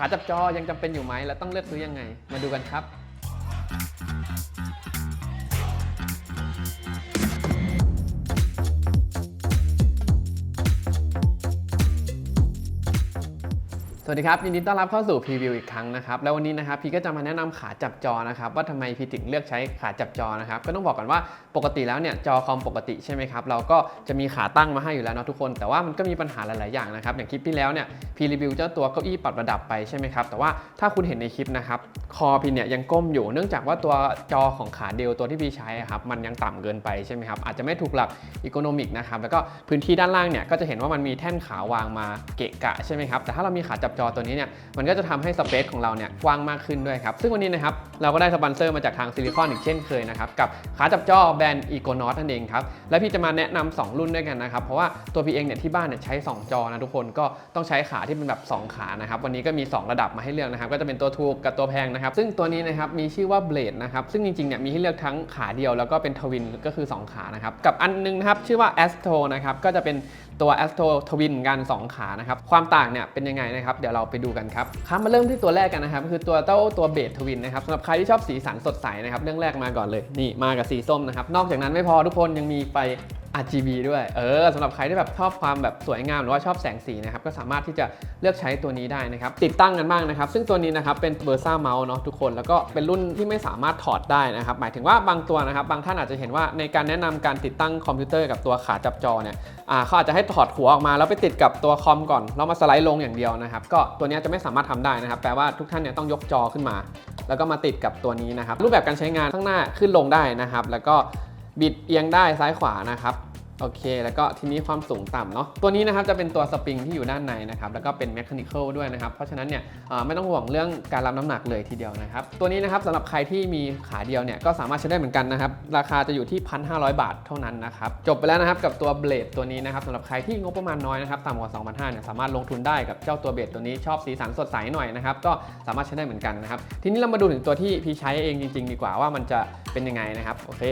ขาจับจอยังจำเป็นอยู่ไหมและต้องเลือกซื้อยังไง มาดูกันครับ สวัสดีครับยินดีต้อนรับเข้าสู่พรีวิวอีกครั้งนะครับแล้ววันนี้นะครับพี่ก็จะมาแนะนำขาจับจอนะครับว่าทำไมพี่ถึงเลือกใช้ขาจับจอนะครับก็ต้องบอกก่อนว่าปกติแล้วเนี่ยจอคอมปกติใช่ไหมครับเราก็จะมีขาตั้งมาให้อยู่แล้วเนาะทุกคน แต่ว่ามันก็มีปัญหาหลาย ๆ อย่างนะครับอย่างคลิปที่แล้วเนี่ยพี่รีวิวเจ้าตัวเก้าอี้ปรับระดับไปใช่ไหมครับแต่ว่าถ้าคุณเห็นในคลิปนะครับคอพี่เนี่ยยังก้มอยู่เนื่องจากว่าตัวจอของขาเดียวตัวที่พี่ใช้ครับมันยังต่ำเกินไปใช่ไหมครับอาจจะไม่ถูกหลักอีโคโนมิกนะครับแล้วก็พื้นที่ด้านล่างเนี่ยก็จะเห็นว่ามันมีแท่นขาวางมาเกะกะใช่ไหมครับแต่ถ้าเรามีขาจับจอตัวนี้เนี่ยมันก็จะทำให้สเปซของเราเนี่ยกว้างมากขึ้นด้วยครับ ซึ่งวันนี้นะครับเราก็ได้สปอนเซอร์มาจากทางซิลิคอนอีกเช่นเคยนะครับกับขาจับจอแบรนด์อีโกนอตนั่นเองครับและพี่จะมาแนะนำสองรุ่นด้วยกันนะครับเพราะว่าตัวพี่เองเนี่ยที่บ้านเนี่ยใช้ 2 จอนะทุกคนก็ต้องใช้ขาที่เป็นแบบ 2 ขานะครับวันนี้ก็มี 2 ระดับมาให้เลือกนะครับก็จะเป็นตัวถูกกับตัวแพงนะครับซึ่งตัวนี้นะครับมีชื่อว่าเบลดนะครับซึ่งจริงๆเนี่ยมีให้เลือกทั้งขาเดียวแล้วก็เป็นทวินก็คือ 2 ขานะครับกับอันนึงนะครับชื่อว่า Astro นะครับก็จะเป็น ตัว Astro Twin กัน 2 ขานะครับ ความต่างเนี่ยเป็นยังไงนะครับ เดี๋ยวเราไปดูกันครับครับมาเริ่มที่ตัวแรกกันนะครับ คือตัวเต้าตัวเบสทวินนะครับสำหรับใครที่ชอบสีสันสดใสนะครับ เรื่องแรกมาก่อนเลย นี่มากับสีส้มนะครับ นอกจากนั้นไม่พอทุกคนยังมีไฟ RGB ด้วย เออสำหรับใครที่แบบชอบความแบบสวยงามหรือว่าชอบแสงสีนะครับ ก็สามารถที่จะเลือกใช้ตัวนี้ได้นะครับ ติดตั้งกันบ้างนะครับ ซึ่งตัวนี้นะครับเป็นเบอร์ซ่าเมาส์เนาะทุกคน แล้วก็เป็นรุ่นที่ไม่สามารถถอดได้นะครับ หมายถึงว่าบางตัวนะครับ บางท่านอาจจะเห็นว่าในการแนะนำการติดตั้งคอมพิวเตอร์กับตัวขาจับจอเนี่ยอ่าเขาอาจจะให้ถอดหัวออกมาแล้วไปติดกับตัวคอมก่อนแล้วมาสไลด์ลงอย่างเดียวนะครับ ก็ตัวนี้จะไม่สามารถทำได้นะครับ แปลว่าทุกท่านเนี่ยต้องยกจอขึ้นมา แล้วก็มาติดกับตัวนี้นะครับ รูปแบบการใช้งานข้างหน้าขึ้นลงได้นะครับ แล้วก็ บิดเอียงได้ซ้ายขวานะครับ โอเค แล้วก็ทีนี้ความสูงต่ำเนาะ ตัวนี้นะครับจะเป็นตัวสปริงที่อยู่ด้านในนะครับ แล้วก็เป็นแมคานิคอลด้วยนะครับ เพราะฉะนั้นเนี่ยไม่ต้องห่วงเรื่องการรับน้ำหนักเลยทีเดียวนะครับ ตัวนี้นะครับสำหรับใครที่มีขาเดียวเนี่ยก็สามารถใช้ได้เหมือนกันนะครับ ราคาจะอยู่ที่ 1,500 บาทเท่านั้นนะครับ จบไปแล้วนะครับกับตัวเบลดตัวนี้นะครับสำหรับใครที่งบประมาณน้อยนะครับต่ำกว่า 2,500เนี่ยสามารถลงทุนได้กับเจ้าตัวเบลดตัวนี้ชอบสีสันสดใสหน่อยนะครับก็สามารถใช้ได้เหมือนกันนะครับทีนี้เรามาดูถึงตัวที่พี่ใช้เองจริง ๆ ดีกว่าว่ามันจะเป็นยังไงนะครับโอเค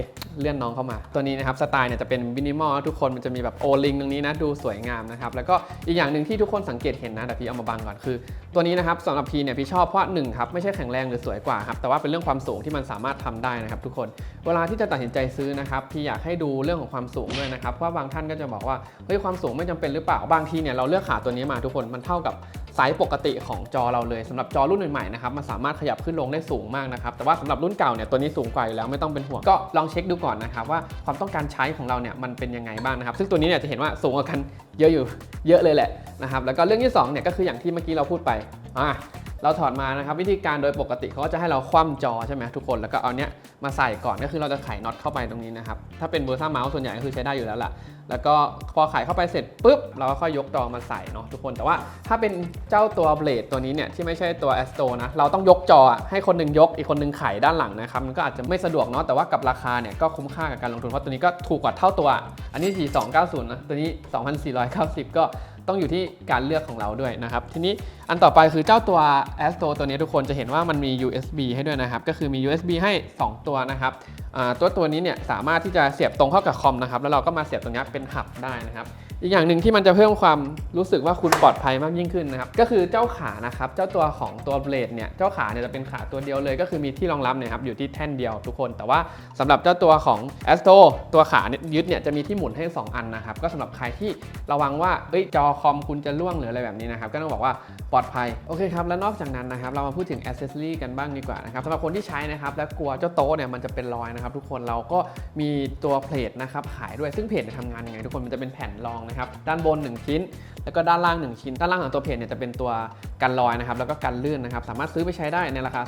เลื่อนน้องเข้ามา ตัวนี้นะครับสไตล์เนี่ยจะเป็นมินิมอลทุกคนมันจะมีแบบโอลิงตรงนี้นะดูสวยงามนะครับแล้วก็อีกอย่างหนึ่งที่ทุกคนสังเกตเห็นนะแต่พี่เอามาบังก่อนคือ ตัวนี้นะครับสำหรับพี่เนี่ยพี่ชอบเพราะหนึ่งครับไม่ใช่แข็งแรงหรือสวยกว่าครับแต่ว่าเป็นเรื่องความสูงที่มันสามารถทำได้นะครับทุกคนเวลาที่จะตัดสินใจซื้อนะครับพี่อยากให้ดูเรื่องของความสูงด้วยนะครับเพราะว่าบางท่านก็จะบอกว่าเฮ้ยความสูงไม่จำเป็นหรือเปล่าบางทีเนี่ยเราเลือกขาตัวนี้มาทุกคนมันเท่ากับ ไซส์ปกติของจอเราเลยสำหรับจอรุ่นใหม่ๆนะครับมันสามารถขยับขึ้นลงได้สูงมากนะครับแต่ว่าสำหรับรุ่นเก่าเนี่ยตัวนี้สูงกว่าอยู่แล้วไม่ต้องเป็นห่วงก็ลองเช็คดูก่อนนะครับว่าความต้องการใช้ของเราเนี่ยมันเป็นยังไงบ้างนะครับซึ่งตัวนี้เนี่ยจะเห็นว่าสูงกว่ากันเยอะอยู่เยอะเลยแหละนะครับแล้วก็เรื่องที่สองเนี่ยก็คืออย่างที่เมื่อกี้เราพูดไปอะ เราถอดมานะครับวิธีการโดยปกติเขาก็จะให้เราคว่ำจอใช่ไหมทุกคนแล้วก็เอาเนี้ยมาใส่ก่อนก็คือเราจะไขน็อตเข้าไปตรงนี้นะครับถ้าเป็นเบอร์ซ่าเมาส์ส่วนใหญ่ก็คือใช้ได้อยู่แล้วล่ะแล้วก็พอไขเข้าไปเสร็จปุ๊บเราก็ค่อยยกจอมาใส่เนาะทุกคนแต่ว่าถ้าเป็นเจ้าตัวเบลดตัวนี้เนี่ยที่ไม่ใช่ตัว a s t r o นะเราต้องยกจอให้คนหนึงยกอีกคนหนึงไขด้านหลังนะครับมันก็อาจจะไม่สะดวกเนาะแต่ว่ากับราคาเนี่ยก็คุ้มค่ากับการลงทุนเพราะตัวนี้ก็ถูกกว่าเท่าตัว อันนี้ 4290นะตัวนี้ 2490 ก็ ต้องอยู่ที่การเลือกของเราด้วยนะครับ ทีนี้อันต่อไปคือเจ้าตัว Astro ตัวนี้ทุกคนจะเห็นว่ามันมี USB ให้ด้วยนะครับ ก็คือมี USB ให้ 2 ตัวนะครับตัวตัวนี้เนี่ยสามารถที่จะเสียบตรงเข้ากับคอมนะครับ แล้วเราก็มาเสียบตรงนี้เป็นหับได้นะครับ อีกอย่างหนึ่งที่มันจะเพิ่มความรู้สึกว่าคุณปลอดภัยมากยิ่งขึ้นนะครับ ก็คือเจ้าขานะครับ เจ้าตัวของตัวเบลดเนี่ย เจ้าขาเนี่ยจะเป็นขาตัวเดียวเลย ก็คือมีที่รองรับเนี่ยครับ อยู่ที่แท่นเดียวทุกคน แต่ว่าสำหรับเจ้าตัวของ Astro ตัวขาเนี่ยยึดเนี่ยจะมีที่หมุนให้ 2 อันนะครับ ก็สำหรับใครที่ระวังว่าเอ้ยจอคอมคุณจะล่วงหรืออะไรแบบนี้นะครับ ก็ต้องบอกว่าปลอดภัย โอเคครับ แล้วนอกจากนั้นนะครับ เรามาพูดถึง accessory กันบ้างดีกว่านะครับสำหรับคนที่ใช้นะครับ และกลัวเจ้าโต๊ะเนี่ยมันจะเป็นรอยนะครับ ทุกคน เราก็มีตัวเพลทนะครับขายด้วย ซึ่งเพจเนี่ยทำงานยังไงทุกคน มันจะเป็นแผ่นรองนะครับด้านบน 1 ชิ้น แล้วก็ด้านล่าง 1 ชิ้น ด้านล่างของตัวเพจเนี่ยจะเป็นตัวกันรอยนะครับแล้วก็กันลื่นนะครับสามารถซื้อไปใช้ได้ในราคา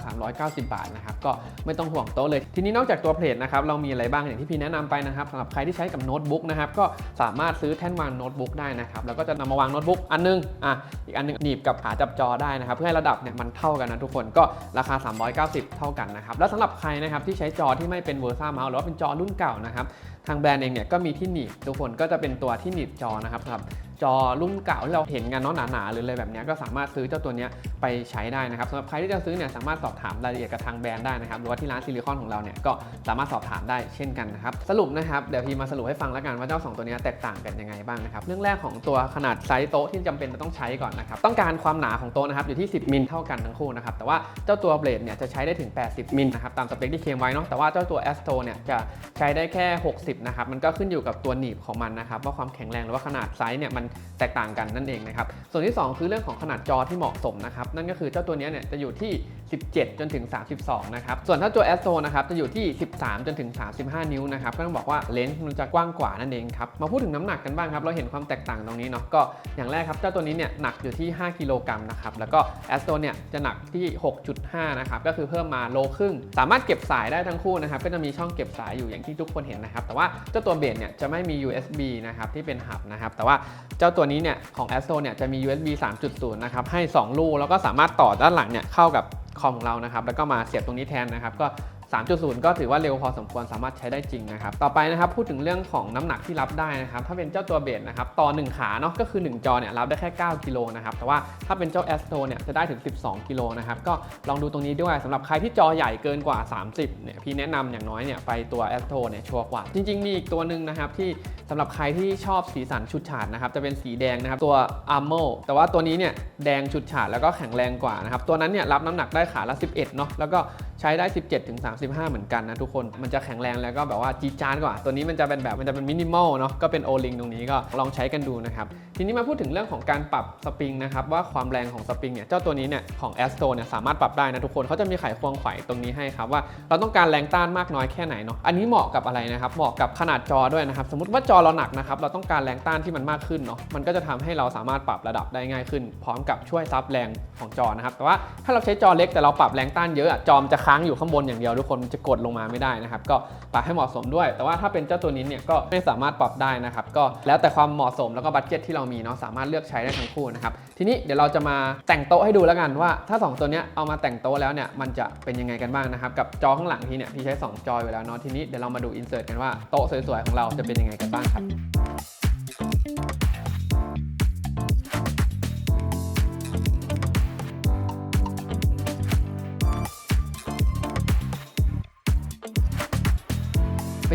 390 บาทนะครับก็ไม่ต้องห่วงโต๊ะเลย ทีนี้นอกจากตัวเพจนะครับเรามีอะไรบ้างอย่างที่พี่แนะนำไปนะครับสำหรับใครที่ใช้กับโน้ตบุ๊กนะครับก็สามารถซื้อแท่นวางโน้ตบุ๊กได้นะครับแล้วก็จะนำมาวางโน้ตบุ๊กอันนึงอะอีกอันนึงหนีบกับขาจับจอได้นะครับเพื่อให้ระดับเนี่ยมันเท่ากันนะทุกคนก็ราคา 390 เท่ากันนะครับแล้วสำหรับใครนะครับที่ใช้จอที่ไม่เป็นเวอร์ซ่าเมาส์หรือว่าเป็นจอรุ่นเก่านะครับ ทางแบรนด์เองเนี่ยก็มีที่หนีบทุกคนก็จะเป็นตัวที่หนีบจอนะครับสำหรับ จอรุ่นเก่าที่เราเห็นกันเนาะหนาๆหรืออะไรแบบนี้ก็สามารถซื้อเจ้าตัวนี้ไปใช้ได้นะครับสำหรับใครที่จะซื้อเนี่ยสามารถสอบถามรายละเอียดกับทางแบรนด์ได้นะครับหรือว่าที่ร้านซิลิคอนของเราเนี่ยก็สามารถสอบถามได้เช่นกันนะครับสรุปนะครับเดี๋ยวพี่มาสรุปให้ฟังแล้วกันว่าเจ้าสองตัวนี้แตกต่างกันยังไงบ้างนะครับเรื่องแรกของตัวขนาดไซส์โต๊ะที่จำเป็นจะต้องใช้ก่อนนะครับต้องการความหนาของโต๊ะนะครับอยู่ที่ 10มิลเท่ากันทั้งคู่นะครับแต่ว่าเจ้าตัวเบลดเนี่ยจะใช้ได้ถึง 80มิลนะครับตามสเปคที่เคลมไว้เนาะแต่ว่าเจ้าตัว Astro เนี่ยจะใช้ได้แค่ 60นะครับมันก็ขึ้นอยู่กับตัวหนีบของมันนะครับว่าความแข็งแรงหรือว่าขนาดไซส์เนี่ยมันแตกต่างกันนั่นเองนะครับ ส่วนที่ 2 คือเรื่องของขนาดจอที่เหมาะสมนะครับ นั่นก็คือเจ้าตัวนี้เนี่ยจะอยู่ที่ 17 จนถึง 32 นะครับ ส่วนถ้าตัว Astro นะครับจะอยู่ที่ 13 จนถึง 35 นิ้วนะครับ ก็ต้องบอกว่าเลนส์มันจะกว้างกว่านั่นเองครับ มาพูดถึงน้ำหนักกันบ้างครับ เราเห็นความแตกต่างตรงนี้เนาะ ก็อย่างแรกครับเจ้าตัวนี้เนี่ยหนักอยู่ที่ 5 กิโลกรัมนะครับ แล้วก็ Astro เนี่ยจะหนักที่ 6.5 นะครับ ก็คือเพิ่มมาโลครึ่ง สามารถเก็บสายได้ทั้งคู่นะครับ ก็จะมีช่องเก็บสายอยู่อย่างที่ทุกคนเห็นนะครับ แต่ว่าเจ้าตัวเบสเนี่ยจะไม่มี USB นะครับที่เป็นหับนะครับ แต่ว่าเจ้าตัวนี้เนี่ยของ Astro เนี่ยจะมี USB 3.0 นะครับ ให้ 2 ลูก แล้วก็สามารถต่อด้านหลังเนี่ยเข้ากับคอมของเรานะครับ แล้วก็มาเสียบตรงนี้แทนนะครับ ก็ 3.0 ก็ถือว่าเร็วพอสมควรสามารถใช้ได้จริงนะครับ ต่อไปนะครับพูดถึงเรื่องของน้ำหนักที่รับได้นะครับ ถ้าเป็นเจ้าตัวเบสนะครับ ต่อ 1 ขาเนาะก็คือ 1 จอเนี่ยรับได้แค่ 9 กิโลนะครับ แต่ว่าถ้าเป็นเจ้า Astro เนี่ยจะได้ถึง 12 กิโลนะครับ ก็ลองดูตรงนี้ด้วยสำหรับใครที่จอใหญ่เกินกว่า 30 เนี่ยพี่แนะนำอย่างน้อยเนี่ยไปตัว Astro เนี่ยชัวร์กว่า จริง ๆ มีอีกตัวหนึ่งนะครับที่สำหรับใครที่ชอบสีสันชุดฉาดนะครับจะเป็นสีแดงนะครับตัว Armo แต่ว่าตัวนี้เนี่ยแดงชุดฉาดแล้วก็แข็งแรงกว่านะครับตัวนั้นเนี่ยรับน้ำหนักได้ขาละ 11เนาะแล้วก็ใช้ได้ 17ถึง35 เหมือนกันนะทุกคน มันจะแข็งแรงแล้วก็แบบว่าจีจานกว่า ตัวนี้มันจะเป็นแบบมันจะเป็นมินิมอลเนาะ ก็เป็นโอลิงตรงนี้ก็ลองใช้กันดูนะครับ ทีนี้มาพูดถึงเรื่องของการปรับสปริงนะครับว่าความแรงของสปริงเนี่ย เจ้าตัวนี้เนี่ยของ a s t r o เนี่ยสามารถปรับได้นะทุกคน เขาจะมีไขควงไขตรงนี้ให้ครับว่าเราต้องการแรงต้านมากน้อยแค่ไหนเนาะ อันนี้เหมาะกับอะไรนะครับ เหมาะกับขนาดจอด้วยนะครับ สมมติว่าจอเราหนักนะครับเราต้องการแรงต้านที่มันมากขึ้นเนาะ มันก็จะทำให้เราสามารถปรับระดับได้ง่ายขึ้น พร้อมกับช่วยซับแรงของจอนะครับ แต่ว่าถ้าเราใช้จอเล็กแต่เราปรับแรงต้านเยอะอะจอมจะค้างอยู่ข้างบนอย่างเดียวทุกคนมันจะกดลงมาไม่ได้นะครับ ก็ปรับให้เหมาะสมด้วย แต่ว่าถ้าเป็นเจ้าตัวนี้เนี่ยก็ไม่สามารถปรับได้นะครับ ก็แล้วแต่ความเหมาะสมแล้วก็บัตเจ็ตที่เรามีเนาะสามารถเลือกใช้ได้ทั้งคู่นะครับ ทีนี้เดี๋ยวเราจะมาแต่งโต๊ะให้ดูแล้วกันว่า ถ้า 2 ตัวนี้เอามาแต่งโต๊ะแล้วเนี่ยมันจะเป็นยังไงกันบ้างนะครับ กับจอข้างหลังที่เนี่ยพี่ใช้ 2 จออยู่แล้วเนาะทีนี้เดี๋ยวเรามาดูอินเสิร์ตกันว่าโต๊ะสวยๆของเราจะเป็นยังไงกันบ้างครับ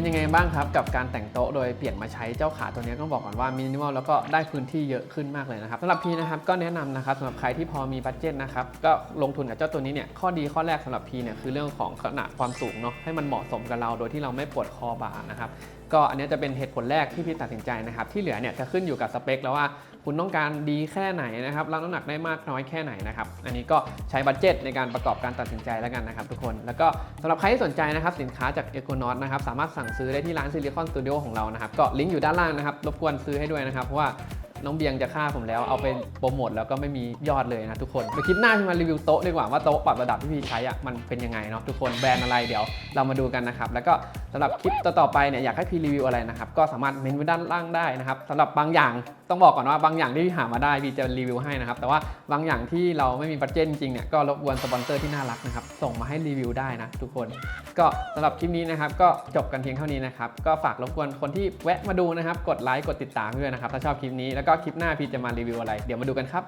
เป็นยังไงบ้างครับกับการแต่งโต๊ะโดยเปลี่ยนมาใช้เจ้าขาตัวนี้ต้องบอกก่อนว่ามินิมอลแล้วก็ได้พื้นที่เยอะขึ้นมากเลยนะครับสำหรับพี่นะครับก็แนะนำนะครับสำหรับใครที่พอมีบัตเจ็ตนะครับก็ลงทุนกับเจ้าตัวนี้เนี่ยข้อดีข้อแรกสำหรับพี่เนี่ยคือเรื่องของขนาดความสูงเนาะให้มันเหมาะสมกับเราโดยที่เราไม่ปวดคอบ่านะครับ ก็อันนี้จะเป็นเหตุผลแรกที่พี่ตัดสินใจนะครับ ที่เหลือเนี่ยจะขึ้นอยู่กับสเปคแล้วว่าคุณต้องการดีแค่ไหนนะครับรับน้ำหนักได้มากน้อยแค่ไหนนะครับ อันนี้ก็ใช้บัตเจ็ตในการประกอบการตัดสินใจแล้วกันนะครับทุกคน แล้วก็สำหรับใครที่สนใจนะครับสินค้าจากเอโกนอตนะครับสามารถสั่งซื้อได้ที่ร้านซิลิคอนสตูดิโอของเรานะครับก็ลิงก์อยู่ด้านล่างนะครับรบกวนซื้อให้ด้วยนะครับเพราะว่า น้องเบียงจะฆ่าผมแล้วเอาไปโปรโมทแล้วก็ไม่มียอดเลยนะทุกคนไปคลิปหน้าที่มารีวิวโต๊ะดีกว่าว่าโต๊ะปรับระดับที่พี่ใช้อะมันเป็นยังไงเนาะทุกคนแบรนด์อะไรเดี๋ยวเรามาดูกันนะครับแล้วก็สำหรับคลิปต่อๆไปเนี่ยอยากให้พี่รีวิวอะไรนะครับก็สามารถเมนไว้ด้านล่างได้นะครับสำหรับบางอย่าง ต้องบอกก่อนว่าบางอย่างที่หามาได้พี่จะรีวิวให้นะครับ แต่ว่าบางอย่างที่เราไม่มีบัตเจนจริงเนี่ยก็รบกวนสปอนเซอร์ที่น่ารักนะครับ ส่งมาให้รีวิวได้นะทุกคน ก็สำหรับคลิปนี้นะครับ ก็จบกันเพียงเท่านี้นะครับ ก็ฝากรบกวนคนที่แวะมาดูนะครับ กดไลค์กดติดตามด้วยนะครับ ถ้าชอบคลิปนี้แล้วก็คลิปหน้าพี่จะมารีวิวอะไร เดี๋ยวมาดูกันครับ